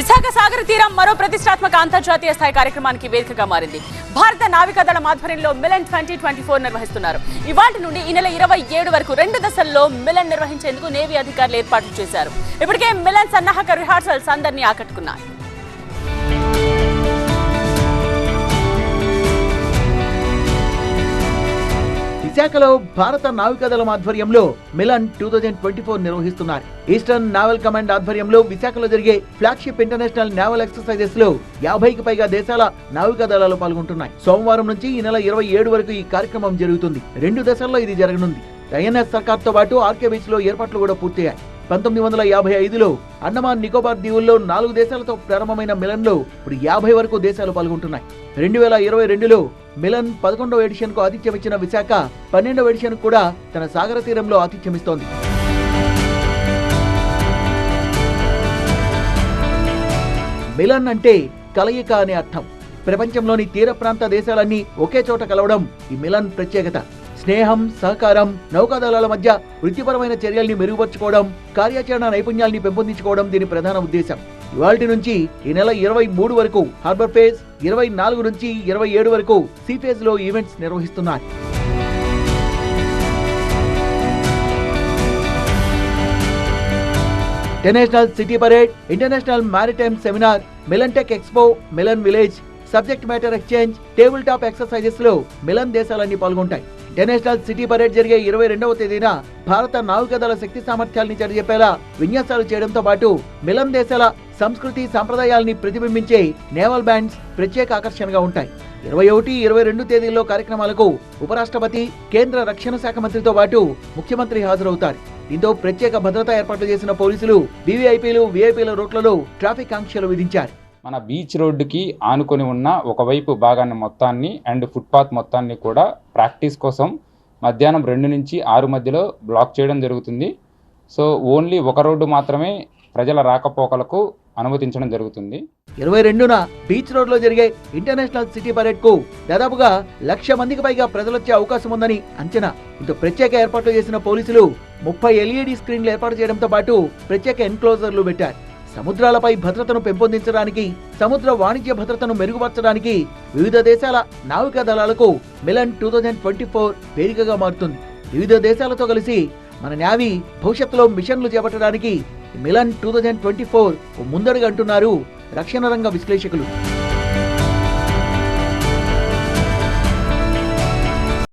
విశాఖ సాగర తీరం మరో ప్రతిష్టాత్మక అంతర్జాతీయ స్థాయి కార్యక్రమానికి వేదికగా మారింది. భారత నావికాదళం ఆధ్వర్యంలో మిలన్ ట్వంటీ ట్వంటీ ఫోర్ నిర్వహిస్తున్నారు. ఇవాటి నుండి ఈ నెల ఇరవై ఏడు వరకు రెండు దశల్లో మిలన్ నిర్వహించేందుకు నేవీ అధికారులు ఏర్పాట్లు చేశారు. ఇప్పటికే మిలన్ సన్నాహక రిహార్సల్స్ అందరినీ ఆకట్టుకున్నాయి. విశాఖలో భారత నావికాదళం ఆధ్వర్యంలో Milan two thousand twenty four నిర్వహిస్తున్నారు. ఈస్టర్న్ నావల్ కమాండ్ ఆధ్వర్యంలో విశాఖలో జరిగే ఫ్లాగ్షిప్ ఇంటర్నేషనల్ నావల్ ఎక్సర్సైజెస్లో యాభైకి పైగా దేశాల నావికాదళాలు పాల్గొంటున్నాయి. సోమవారం నుంచి ఈ నెల ఇరవై ఏడు వరకు ఈ కార్యక్రమం జరుగుతుంది. రెండు దశల్లో ఇది జరగనుంది. ఐఎన్ఎస్ సర్కార్తో పాటు ఆర్కే బీచ్లో ఏర్పాట్లు కూడా పూర్తయ్యాయి. పంతొమ్మిది వందల యాభై ఐదులో అండమాన్ నికోబార్ దీవుల్లో నాలుగు దేశాలతో ప్రారంభమైన మిలన్లో ఇప్పుడు యాభై వరకు దేశాలు పాల్గొంటున్నాయి. రెండు వేల ఇరవై రెండులో మిలన్ పదకొండవ ఎడిషన్కు ఆతిథ్యం ఇచ్చిన విశాఖ పన్నెండవ ఎడిషన్ కూడా తన సాగర తీరంలో ఆతిథ్యమిస్తోంది మిలన్ అంటే కలయిక అనే అర్థం. ప్రపంచంలోని తీర ప్రాంత దేశాలన్నీ ఒకే చోట కలవడం ఈ మిలన్ ప్రత్యేకత. స్నేహం సహకారం నౌకాదళాల మధ్య వృత్తిపరమైన చర్యల్ని మెరుగుపరుచుకోవడం కార్యాచరణ నైపుణ్యాల్ని పెంపొందించుకోవడం దీని ప్రధాన ఉద్దేశం. ఇవాల్టి నుంచి ఈ నెల ఇరవై మూడు వరకు హార్బర్ ఫేజ్ ఇరవై నాలుగు నుంచి ఇరవై ఏడు వరకు సీ ఫేజ్లో ఈవెంట్స్ నిర్వహిస్తున్నారు international city parade international maritime seminar Milan tech expo Milan village subject matter exchange table top ఎక్సర్సైజెస్లో Milan దేశాలన్నీ పాల్గొంటాయి. ఇంటర్నేషనల్ సిటీ పరేడ్ జరిగే ఇరవై రెండవ తేదీన భారత నావికాదళ శక్తి సామర్థ్యాల్ని చెప్పేలా విన్యాసాలు చేయడంతో పాటు మిలం దేశాల సంస్కృతి సంప్రదాయాల్ని ప్రతిబింబించే నేవల్ బ్యాండ్స్ ప్రత్యేక ఆకర్షణగా ఉంటాయి. ఇరవై ఒకటి ఇరవై రెండు తేదీల్లో కార్యక్రమాలకు ఉపరాష్ట్రపతి కేంద్ర రక్షణ శాఖ మంత్రితో పాటు ముఖ్యమంత్రి హాజరవుతారు. దీంతో ప్రత్యేక భద్రతా ఏర్పాట్లు చేసిన పోలీసులు వీవీఐపీలు వీఐపీల రూట్లలో ట్రాఫిక్ ఆంక్షలు విధించారు. మన బీచ్ రోడ్డుకి ఆనుకొని ఉన్న ఒకవైపు భాగాన్ని మొత్తాన్ని అండ్ ఫుట్పాత్ మొత్తాన్ని కూడా ప్రాక్టీస్ కోసం మధ్యాహ్నం రెండు నుంచి ఆరు మధ్యలో బ్లాక్ చేయడం జరుగుతుంది. సో ఓన్లీ ఒక రోడ్డు మాత్రమే ప్రజల రాకపోకలకు అనుమతించడం జరుగుతుంది. ఇరవై రెండున బీచ్ రోడ్లో జరిగే ఇంటర్నేషనల్ సిటీ పరేడ్కు దాదాపుగా లక్ష మందికి పైగా ప్రజలొచ్చే అవకాశం ఉందని అంచనా. ఇంత ప్రత్యేక ఏర్పాట్లు చేసిన పోలీసులు ముప్పై ఎల్ఈడి స్క్రీన్లు ఏర్పాటు చేయడంతో పాటు ప్రత్యేక ఎన్క్లోజర్లు పెట్టారు. సముద్రాలపై భద్రతను పెంపొందించడానికి సముద్ర వాణిజ్య భద్రతను మెరుగుపరచడానికి వివిధ దేశాల నావికా దళాలకు Milan two thousand twenty four వేదికగా మారుతుంది. వివిధ దేశాలతో కలిసి మన నావీ భవిష్యత్తులో మిషన్లు చేపట్టడానికి Milan two thousand twenty four ముందడుగంటున్నారు రక్షణ రంగ విశ్లేషకులు.